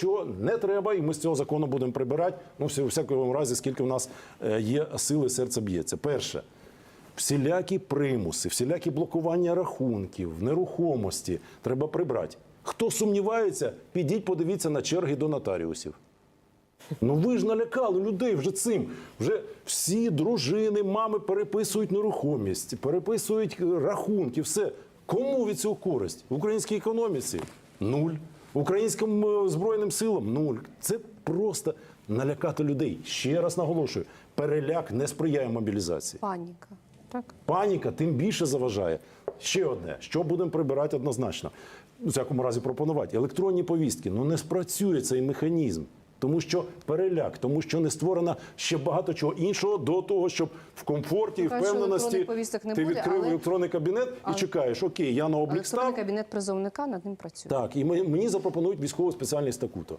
Що не треба, і ми з цього закону будемо прибирати. Ну, у всякому разі, скільки в нас е, є сили, серце б'ється. Перше, всілякі примуси, всілякі блокування рахунків, нерухомості треба прибрати. Хто сумнівається, підіть, подивіться на черги до нотаріусів. Ну ви ж налякали людей вже цим. Вже всі дружини, мами переписують нерухомість, переписують рахунки, все. Кому від цього користь? В українській економіці нуль. Українським е, збройним силам нуль. Це просто налякати людей. Ще раз наголошую: переляк не сприяє мобілізації. Паніка. Так. Паніка тим більше заважає. Ще одне, що будемо прибирати однозначно. У всякому разі пропонувати. Електронні повістки. Ну не спрацює цей механізм. Тому що переляк, тому що не створено ще багато чого іншого до того, щоб в комфорті і впевненості не ти буде, відкрив але- електронний кабінет і чекаєш, окей, я на облік став. кабінет призовника над ним працює. Так, і мені запропонують військово спеціальний статут.